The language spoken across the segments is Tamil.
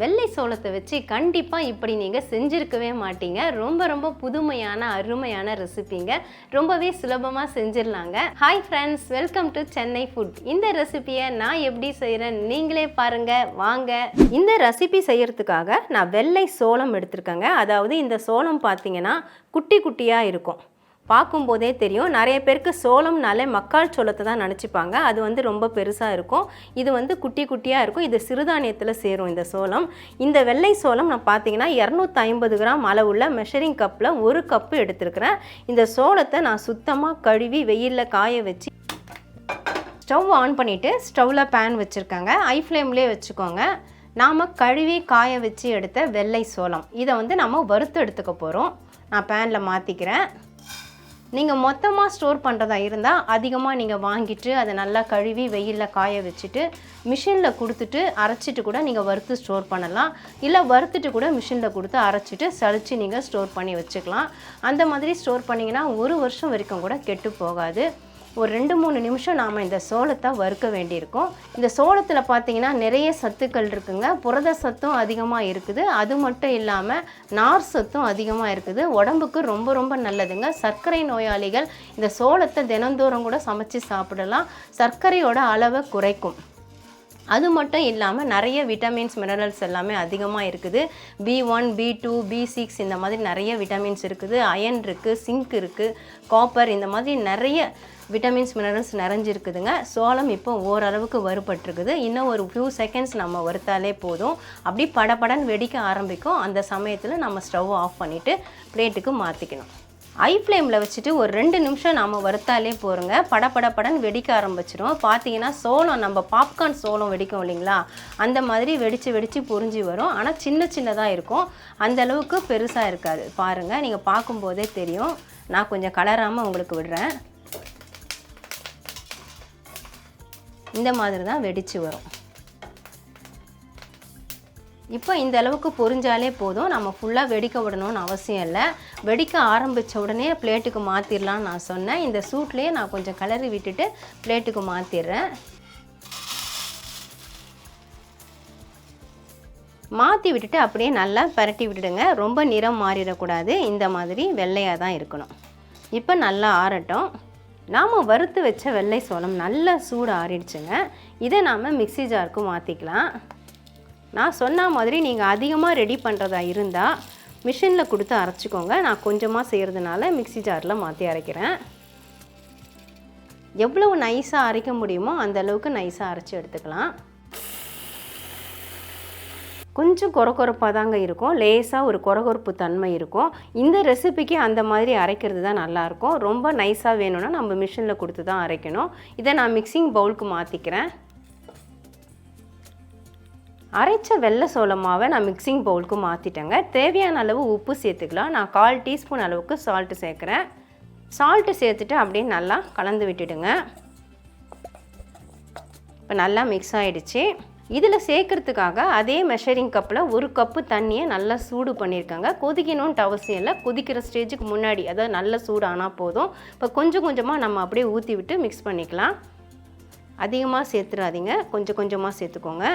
வெள்ளை சோளத்தை வச்சு கண்டிப்பாக இப்படி நீங்கள் செஞ்சுருக்கவே மாட்டீங்க. ரொம்ப ரொம்ப புதுமையான அருமையான ரெசிபிங்க. ரொம்பவே சுலபமாக செஞ்சிடலாங்க. Hi friends welcome to Chennai food இந்த ரெசிபியை நான் எப்படி செய்கிறேன் நீங்களே பாருங்க. வாங்க. இந்த ரெசிபி செய்கிறதுக்காக நான் வெள்ளை சோளம் எடுத்திருக்கேங்க. அதாவது இந்த சோளம் பார்த்தீங்கன்னா குட்டி குட்டியாக இருக்கும். பார்க்கும்போதே தெரியும். நிறைய பேருக்கு சோளம்னாலே மக்கால் சோளத்தை தான் நினச்சிப்பாங்க. அது வந்து ரொம்ப பெருசாக இருக்கும். இது வந்து குட்டி குட்டியாக இருக்கும். இது சிறுதானியத்தில் சேரும் இந்த சோளம். இந்த வெள்ளை சோளம் நான் பார்த்தீங்கன்னா இரநூத்தி ஐம்பது கிராம் அளவுள்ள மெஷரிங் கப்பில் ஒரு கப்பு எடுத்துருக்கிறேன். இந்த சோளத்தை நான் சுத்தமாக கழுவி வெயிலில் காய வச்சு ஸ்டவ் ஆன் பண்ணிவிட்டு ஸ்டவ்வில் பேன் வச்சுருக்காங்க. ஐ ஃப்ளேம்லேயே வச்சுக்கோங்க. நாம் கழுவி காய வச்சு எடுத்த வெள்ளை சோளம். இதை வந்து நம்ம வறுத்து எடுத்துக்க போகிறோம் நான் பேனில் மாற்றிக்கிறேன் நீங்கள் மொத்தமாக ஸ்டோர் பண்ணுறதா இருந்தால் அதிகமாக நீங்கள் வாங்கிட்டு அதை நல்லா கழுவி வெயிலில் காய வச்சுட்டு மிஷினில் கொடுத்துட்டு அரைச்சிட்டு கூட நீங்கள் வறுத்து ஸ்டோர் பண்ணலாம். இல்லை வறுத்துட்டு கூட மிஷினில் கொடுத்து அரைச்சிட்டு சளிச்சு நீங்கள் ஸ்டோர் பண்ணி வச்சுக்கலாம். அந்த மாதிரி ஸ்டோர் பண்ணிங்கன்னா ஒரு வருஷம் வரைக்கும் கூட கெட்டு போகாது. ஒரு ரெண்டு மூணு நிமிஷம் நாம் இந்த சோளத்தை வறுக்க வேண்டியிருக்கும். இந்த சோளத்தில் பார்த்தீங்கன்னா நிறைய சத்துக்கள் இருக்குங்க. புரத சத்தும் அதிகமாக இருக்குது. அது மட்டும் இல்லாமல் நார் சத்தும் அதிகமாக இருக்குது. உடம்புக்கு ரொம்ப ரொம்ப நல்லதுங்க. சர்க்கரை நோயாளிகள் இந்த சோளத்தை தினந்தோறும் கூட சமைச்சு சாப்பிடலாம். சர்க்கரையோட அளவை குறைக்கும். அது மட்டும் இல்லாமல் நிறைய விட்டமின்ஸ் மினரல்ஸ் எல்லாமே அதிகமாக இருக்குது. B one B two B six இந்த மாதிரி நிறைய விட்டமின்ஸ் இருக்குது. அயன் இருக்குது சிங்க் இருக்குது காப்பர் இந்த மாதிரி நிறைய விட்டமின்ஸ் மினரல்ஸ் நிறைஞ்சிருக்குதுங்க. சோளம் இப்போ ஓரளவுக்கு வறுபட்டிருக்குது. இன்னும் ஒரு ஃபியூ செகண்ட்ஸ் நம்ம வறுத்தாலே போதும். அப்படி படபடன்னு வெடிக்க ஆரம்பிக்கும். அந்த சமயத்தில் நம்ம ஸ்டவ் ஆஃப் பண்ணிவிட்டு பிளேட்டுக்கு மாற்றிக்கணும் ஐ ஃப்ளேமில் வச்சுட்டு ஒரு ரெண்டு நிமிஷம் நாம் வறுத்தாலே போகிறோங்க படபடபடன்னு வெடிக்க ஆரம்பிச்சிடும் பார்த்தீங்கன்னா சோளம் நம்ம பாப்கார்ன் சோளம் வெடிக்கும் இல்லைங்களா? அந்த மாதிரி வெடித்து வெடித்து பொறிஞ்சி வரும். ஆனால் சின்ன சின்னதாக இருக்கும். அந்த அளவுக்கு பெருசாக இருக்காது. பாருங்கள் நீங்கள் பார்க்கும்போதே தெரியும். நான் கொஞ்சம் கலராமல் உங்களுக்கு விடுறேன். இந்த மாதிரி தான் வெடித்து வரும். இப்போ இந்த அளவுக்கு பொரிஞ்சாலே போதும். நம்ம ஃபுல்லாக வெடிக்க விடணும்னு அவசியம் இல்லை. வெடிக்க ஆரம்பித்த உடனே பிளேட்டுக்கு மாற்றிடலான்னு நான் சொன்னேன். இந்த சூட்லேயே நான் கொஞ்சம் கலரி விட்டுட்டு பிளேட்டுக்கு மாற்றிடுறேன் மாற்றி விட்டுட்டு அப்படியே நல்லா பரட்டி விட்டுடுங்க. ரொம்ப நிறம் மாறிடக்கூடாது. இந்த மாதிரி வெள்ளையாக தான் இருக்கணும். இப்போ நல்லா ஆறட்டும். நாம் வறுத்து வச்ச வெள்ளை சோளம் நல்லா சூடு ஆறிடுச்சுங்க. இதை நாம் மிக்ஸி ஜாருக்கு மாற்றிக்கலாம் நான் சொன்ன மாதிரி நீங்கள் அதிகமாக ரெடி பண்ணுறதா இருந்தால் மிஷினில் கொடுத்து அரைச்சிக்கோங்க. நான் கொஞ்சமாக செய்கிறதுனால மிக்ஸி ஜாரில் மாற்றி அரைக்கிறேன். எவ்வளவு நைஸாக அரைக்க முடியுமோ அந்த அளவுக்கு நைஸாக அரைச்சி எடுத்துக்கலாம். கொஞ்சம் குறக்குறப்பாக தாங்க இருக்கும். லேசாக ஒரு கொரகொரப்பு தன்மை இருக்கும். இந்த ரெசிபிக்கு அந்த மாதிரி அரைக்கிறது தான் நல்லாயிருக்கும் ரொம்ப நைஸாக வேணும்னா நம்ம மிஷினில் கொடுத்து தான் அரைக்கணும். இதை நான் மிக்சிங் பவுலுக்கு மாற்றிக்கிறேன் அரைச்ச வெள்ளை சோள மாவை நான் மிக்சிங் பவுலுக்கு மாற்றிட்டேங்க தேவையான அளவு உப்பு சேர்த்துக்கலாம். நான் கால் டீஸ்பூன் அளவுக்கு சால்ட்டு சேர்க்குறேன். சால்ட்டு சேர்த்துட்டு அப்படியே நல்லா கலந்து விட்டுடுங்க. இப்போ நல்லா மிக்ஸ் ஆகிடுச்சு இதில் சேர்க்கறதுக்காக அதே மெஷரிங் கப்பில் ஒரு கப்பு தண்ணியை நல்லா சூடு பண்ணியிருக்காங்க. கொதிக்கணுன்ட்டு அவசியம் இல்லை. கொதிக்கிற ஸ்டேஜுக்கு முன்னாடி அதாவது நல்ல சூடானால் போதும். இப்போ கொஞ்சம் கொஞ்சமாக நம்ம அப்படியே ஊற்றி விட்டு மிக்ஸ் பண்ணிக்கலாம். அதிகமாக சேர்த்துடாதீங்க கொஞ்சம் கொஞ்சமாக சேர்த்துக்கோங்க.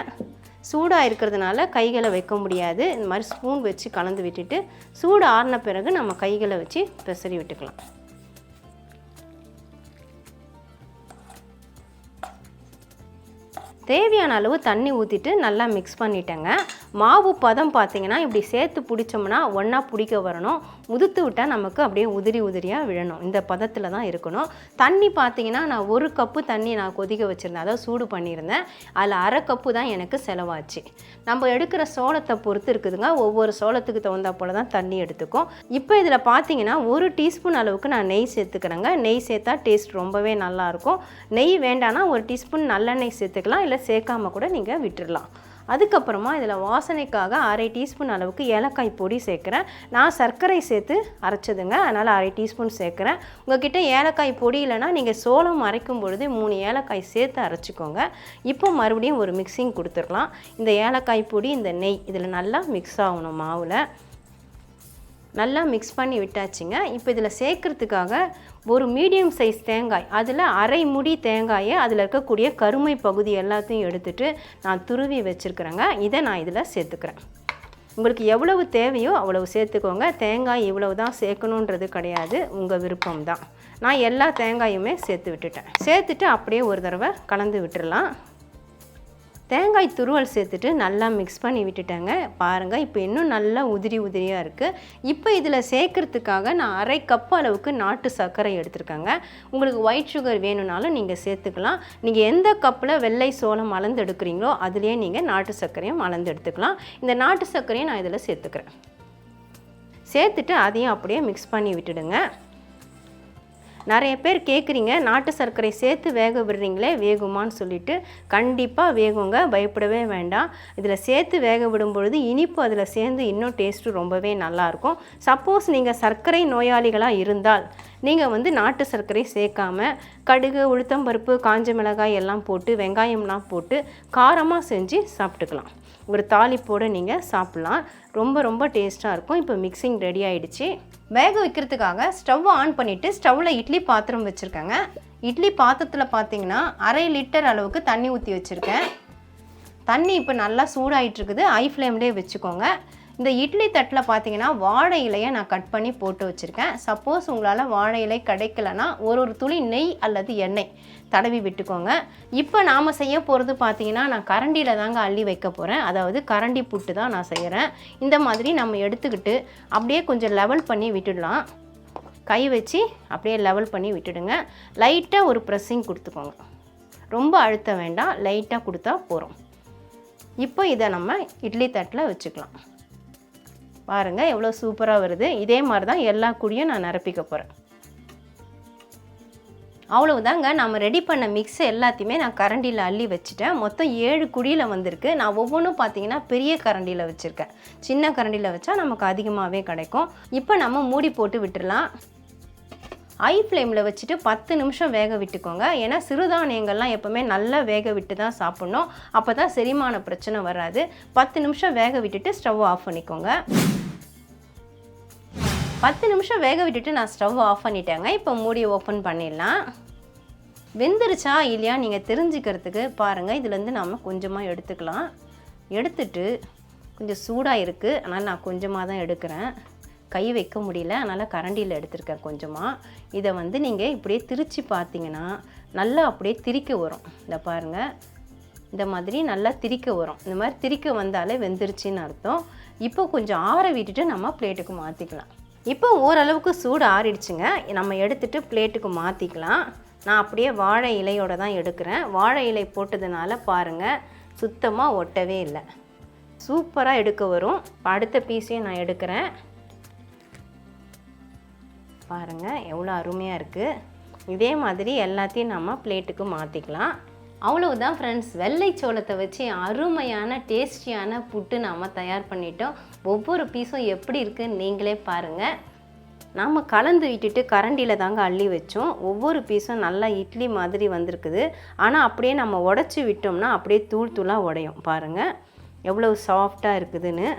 சூடாக இருக்கிறதுனால கைகளை வைக்க முடியாது. இந்த மாதிரி ஸ்பூன் வச்சு கலந்து விட்டுட்டு சூடு ஆறின பிறகு நம்ம கைகளை வச்சு பெசரி விட்டுக்கலாம். தேவையான அளவு தண்ணி ஊற்றிட்டு நல்லா மிக்ஸ் பண்ணிட்டேங்க. மாவு பதம் பார்த்தீங்கன்னா இப்படி சேர்த்து பிடிச்சோம்னா ஒன்றா பிடிக்க வரணும். உதுத்து விட்டால் நமக்கு அப்படியே உதிரி உதிரியாக விழணும். இந்த பதத்தில் தான் இருக்கணும். தண்ணி பார்த்தீங்கன்னா நான் ஒரு கப்பு தண்ணி நான் கொதிக்க வச்சுருந்தேன். அதாவது சூடு பண்ணியிருந்தேன். அதில் அரை கப்பு தான் எனக்கு செலவாச்சு. நம்ம எடுக்கிற சோளத்தை பொறுத்து இருக்குதுங்க. ஒவ்வொரு சோளத்துக்கு தகுந்த போல தான் தண்ணி எடுத்துக்கும். இப்போ இதில் பார்த்தீங்கன்னா ஒரு டீஸ்பூன் அளவுக்கு நான் நெய் சேர்த்துக்கிறேங்க. நெய் சேர்த்தா டேஸ்ட் ரொம்பவே நல்லாயிருக்கும் நெய் வேண்டான்னா ஒரு டீஸ்பூன் நல்லெண்ணெய் சேர்த்துக்கலாம். இல்லை சேர்க்காம கூட நீங்கள் விட்டுடலாம் அதுக்கப்புறமா இதில் வாசனைக்காக அரை டீஸ்பூன் அளவுக்கு ஏலக்காய் பொடி சேர்க்குறேன். நான் சர்க்கரை சேர்த்து அரைச்சதுங்க அதனால் அரை டீஸ்பூன் சேர்க்குறேன். உங்ககிட்ட ஏலக்காய் பொடி இல்லைன்னா நீங்கள் சோளம் அரைக்கும் பொழுது மூணு ஏலக்காய் சேர்த்து அரைச்சிக்கோங்க. இப்போ மறுபடியும் ஒரு மிக்சிங் கொடுத்துடலாம். இந்த ஏலக்காய் பொடி இந்த நெய் இதில் நல்லா மிக்ஸ் ஆகணும் மாவில். நல்லா மிக்ஸ் பண்ணி விட்டாச்சுங்க. இப்போ இதில் சேர்க்கறதுக்காக ஒரு மீடியம் சைஸ் தேங்காய் அதில் அரை முடி தேங்காயை அதில் இருக்கக்கூடிய கருமை பகுதி எல்லாத்தையும் எடுத்துட்டு நான் துருவி வச்சுருக்கிறேங்க. இதை நான் இதில் சேர்த்துக்கிறேன். உங்களுக்கு எவ்வளவு தேவையோ அவ்வளவு சேர்த்துக்கோங்க. தேங்காய் இவ்வளவு தான் சேர்க்கணுன்றது கிடையாது. உங்கள் விருப்பம் தான் நான் எல்லா தேங்காயுமே சேர்த்து விட்டுட்டேன். சேர்த்துட்டு அப்படியே ஒரு தடவை கலந்து விட்டுடலாம் தேங்காய் துருவல் சேர்த்துட்டு நல்லா மிக்ஸ் பண்ணி விட்டுட்டேங்க. பாருங்கள் இப்போ இன்னும் நல்லா உதிரி உதிரியாக இருக்குது இப்போ இதில் சேர்க்கறதுக்காக நான் அரை கப் அளவுக்கு நாட்டு சர்க்கரை எடுத்திருக்கேங்க. உங்களுக்கு ஒயிட் சுகர் வேணும்னாலும் நீங்கள் சேர்த்துக்கலாம். நீங்கள் எந்த கப்பில் வெள்ளை சோளம் அளந்து எடுக்கிறீங்களோ அதுலேயே நீங்கள் நாட்டு சர்க்கரையும் அளந்து எடுத்துக்கலாம். இந்த நாட்டு சர்க்கரையும் நான் இதில் சேர்த்துக்கிறேன். சேர்த்துட்டு அதையும் அப்படியே மிக்ஸ் பண்ணி விட்டுடுங்க. நிறைய பேர் கேட்குறீங்க நாட்டு சர்க்கரை சேர்த்து வேக விடுறீங்களே வேகுமான்னு சொல்லிட்டு. கண்டிப்பாக வேகுங்க பயப்படவே வேண்டாம். இதில் சேர்த்து வேக விடும் பொழுது இனிப்பு அதில் சேர்ந்து இன்னும் டேஸ்ட்டு ரொம்பவே நல்லாயிருக்கும். சப்போஸ் நீங்கள் சர்க்கரை நோயாளிகளாக இருந்தால் நீங்கள் வந்து நாட்டு சர்க்கரை சேர்க்காம கடுகு உளுத்தம்பருப்பு காஞ்ச மிளகாய் எல்லாம் போட்டு வெங்காயம்லாம் போட்டு காரமாக செஞ்சு சாப்பிட்டுக்கலாம். ஒரு தாளிப்போடு நீங்கள் சாப்பிட்லாம். ரொம்ப ரொம்ப டேஸ்ட்டாக இருக்கும். இப்போ மிக்சிங் ரெடி ஆகிடுச்சி வேக வைக்கிறதுக்காக ஸ்டவ் ஆன் பண்ணிவிட்டு ஸ்டவ்வில் இட்லி பாத்திரம் வச்சுருக்கேங்க. இட்லி பாத்திரத்தில் பார்த்தீங்கன்னா அரை லிட்டர் அளவுக்கு தண்ணி ஊற்றி வச்சுருக்கேன். தண்ணி இப்போ நல்லா சூடாகிட்டுருக்குது ஐ ஃப்ளேம்லேயே வச்சுக்கோங்க. இந்த இட்லி தட்டில் பார்த்தீங்கன்னா வாழை இலையை நான் கட் பண்ணி போட்டு வச்சுருக்கேன். சப்போஸ் உங்களால் வாழை இலை கிடைக்கலனா ஒரு ஒரு துளி நெய் அல்லது எண்ணெய். தடவி விட்டுக்கோங்க. இப்போ நாம் செய்ய போகிறது பார்த்தீங்கன்னா நான் கரண்டியில் தாங்க அள்ளி வைக்க போகிறேன் அதாவது கரண்டி புட்டு தான் நான் செய்கிறேன் இந்த மாதிரி நம்ம எடுத்துக்கிட்டு அப்படியே கொஞ்சம் லெவல் பண்ணி விட்டுடலாம். கை வச்சு அப்படியே லெவல் பண்ணி விட்டுடுங்க. லைட்டாக ஒரு ப்ரெஸ்ஸிங் கொடுத்துக்கோங்க. ரொம்ப அழுத்த வேண்டாம். லைட்டாக கொடுத்தா போகிறோம் இப்போ இதை நம்ம இட்லி தட்டில் வச்சுக்கலாம். பாருங்கள் எவ்வளோ சூப்பராக வருது. இதே மாதிரி தான் எல்லா குழியும் நான் நிரப்பிக்க போகிறேன் அவ்வளவுதாங்க. நம்ம ரெடி பண்ண மிக்ஸ் எல்லாத்தையுமே நான் கரண்டியில் அள்ளி வச்சுட்டேன். மொத்தம் ஏழு குழியில் வந்திருக்கு. நான் ஒவ்வொன்றும் பார்த்தீங்கன்னா பெரிய கரண்டியில் வச்சுருக்கேன். சின்ன கரண்டியில் வச்சா நமக்கு அதிகமாகவே கிடைக்கும். இப்போ நம்ம மூடி போட்டு விட்டுடலாம் ஐ ஃப்ளேமில் வச்சுட்டு பத்து நிமிஷம் வேக விட்டுக்கோங்க. ஏன்னா சிறுதானியங்கள்லாம் எப்போவுமே நல்லா வேக விட்டு தான் சாப்பிட்ணும். அப்போ தான் செரிமான பிரச்சனை வராது. பத்து நிமிஷம் வேக விட்டுட்டு ஸ்டவ் ஆஃப் பண்ணிக்கோங்க. பத்து நிமிஷம் வேக விட்டுட்டு நான் ஸ்டவ் ஆஃப் பண்ணிட்டேங்க. இப்போ மூடி ஓப்பன் பண்ணிடலாம். வெந்துருச்சா இல்லையா நீங்கள் தெரிஞ்சுக்கிறதுக்கு பாருங்கள் இதுலேருந்து நம்ம கொஞ்சமாக எடுத்துக்கலாம். எடுத்துட்டு கொஞ்சம் சூடாக இருக்குது அதனால் நான் கொஞ்சமாக தான் எடுக்கிறேன். கை வைக்க முடியல. அதனால் கரண்டியில் எடுத்திருக்கேன் கொஞ்சமாக இதை வந்து நீங்கள் இப்படியே திரித்து பார்த்தீங்கன்னா நல்லா அப்படியே திரிக்க வரும். இந்த பாருங்கள் இந்த மாதிரி நல்லா திரிக்க வரும். இந்த மாதிரி திரிக்க வந்தாலே வெந்துருச்சுன்னு அர்த்தம். இப்போ கொஞ்சம் ஆற விட்டுட்டு நம்ம பிளேட்டுக்கு மாற்றிக்கலாம் இப்போ ஓரளவுக்கு சூடு ஆறிடுச்சுங்க. நம்ம எடுத்துகிட்டு பிளேட்டுக்கு மாற்றிக்கலாம் நான் அப்படியே வாழை இலையோடு தான் எடுக்கிறேன். வாழை இலை போட்டதுனால பாருங்கள் சுத்தமாக ஒட்டவே இல்லை. சூப்பராக எடுக்க வரும். அடுத்த பீஸையும் நான் எடுக்கிறேன். பாருங்கள் எவ்வளோ அருமையாக இருக்குது இதே மாதிரி எல்லாத்தையும் நம்ம பிளேட்டுக்கு மாற்றிக்கலாம் அவ்வளவுதான் ஃப்ரெண்ட்ஸ் வெள்ளை சோளத்தை வச்சு அருமையான டேஸ்டியான புட்டு நாம் தயார் பண்ணிட்டோம். ஒவ்வொரு பீஸும் எப்படி இருக்குன்னு நீங்களே பாருங்கள் நாம் கலந்து விட்டுட்டு கரண்டியில் தாங்க அள்ளி வச்சோம். ஒவ்வொரு பீஸும் நல்லா இட்லி மாதிரி வந்திருக்குது. ஆனால் அப்படியே நம்ம உடச்சி விட்டோம்னா அப்படியே தூள் தூளாக உடையும். பாருங்கள் எவ்வளோ சாஃப்டாக இருக்குதுன்னு.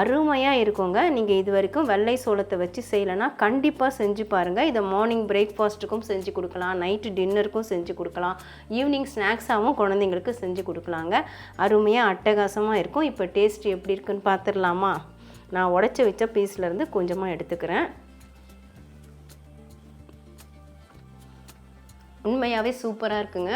அருமையாக இருக்குங்க. நீங்கள் இது வரைக்கும் வெள்ளை சோளத்தை வச்சு செய்யலைன்னா கண்டிப்பாக செஞ்சு பாருங்கள் இதை மார்னிங் பிரேக்ஃபாஸ்ட்டுக்கும் செஞ்சு கொடுக்கலாம். நைட்டு டின்னருக்கும் செஞ்சு கொடுக்கலாம். ஈவினிங் ஸ்நாக்ஸாகவும் குழந்தைங்களுக்கு செஞ்சு கொடுக்கலாங்க. அருமையாக அட்டகாசமாக இருக்கும். இப்போ டேஸ்ட் எப்படி இருக்குன்னு பார்த்துடலாமா நான் உடச்சி வச்ச பீஸ்லேருந்து கொஞ்சமாக எடுத்துக்கிறேன். உண்மையாகவே சூப்பராக இருக்குங்க.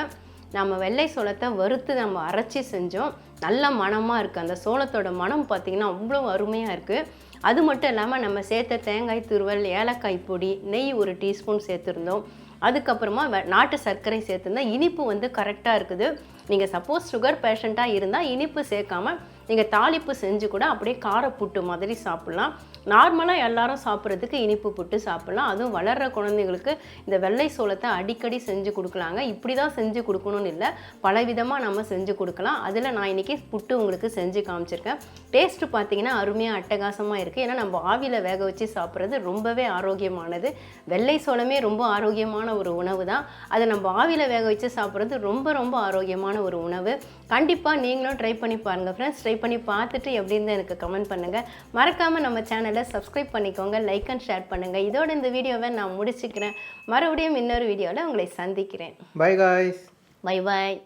நம்ம வெள்ளை சோளத்தை வறுத்து நம்ம அரைச்சி செஞ்சோம். நல்ல மனமாக இருக்குது அந்த சோளத்தோட மனம் பார்த்திங்கன்னா அவ்வளோ அருமையாக இருக்குது அது மட்டும் இல்லாமல் நம்ம சேர்த்த தேங்காய் துருவல் ஏலக்காய் பொடி நெய் ஒரு டீஸ்பூன் சேர்த்துருந்தோம். அதுக்கப்புறமா நாட்டு சர்க்கரை சேர்த்துருந்தா இனிப்பு வந்து கரெக்டாக இருக்குது. நீங்கள் சப்போஸ் சுகர் பேஷண்ட்டாக இருந்தால் இனிப்பு சேர்க்காம நீங்கள் தாளிப்பு செஞ்சு கூட அப்படியே கார புட்டு மாதிரி சாப்பிட்லாம். நார்மலாக எல்லாரும் சாப்பிட்றதுக்கு இனிப்பு புட்டு சாப்பிட்லாம். அதுவும் வளர்கிற குழந்தைங்களுக்கு இந்த வெள்ளை சோளத்தை அடிக்கடி செஞ்சு கொடுக்கலாங்க. இப்படி தான் செஞ்சு கொடுக்கணும்னு இல்லை. பலவிதமாக நம்ம செஞ்சு கொடுக்கலாம். அதில் நான் இன்றைக்கி புட்டு உங்களுக்கு செஞ்சு காமிச்சிருக்கேன். டேஸ்ட்டு பார்த்தீங்கன்னா அருமையாக அட்டகாசமாக இருக்குது ஏன்னா நம்ம ஆவியில் வேக வச்சு சாப்பிட்றது ரொம்பவே ஆரோக்கியமானது. வெள்ளை சோளமே ரொம்ப ஆரோக்கியமான ஒரு உணவு தான் அதை நம்ம ஆவியில் வேக வச்சு சாப்பிட்றது ரொம்ப ரொம்ப ஆரோக்கியமான ஒரு உணவு. கண்டிப்பாக நீங்களும் ட்ரை பண்ணி பாருங்கள் ஃப்ரெண்ட்ஸ் ட்ரை பண்ணி பார்த்துட்டு எப்படி இருந்து எனக்கு கமெண்ட் பண்ணுங்கள் மறக்காமல் நம்ம சேனலை சப்ஸ்கிரைப் பண்ணிக்கோங்க லைக் அண்ட் ஷேர் பண்ணுங்கள் இதோட இந்த வீடியோவை நான் முடிச்சுக்கிறேன். மறுபடியும் இன்னொரு வீடியோவில் உங்களை சந்திக்கிறேன். By guys bye bye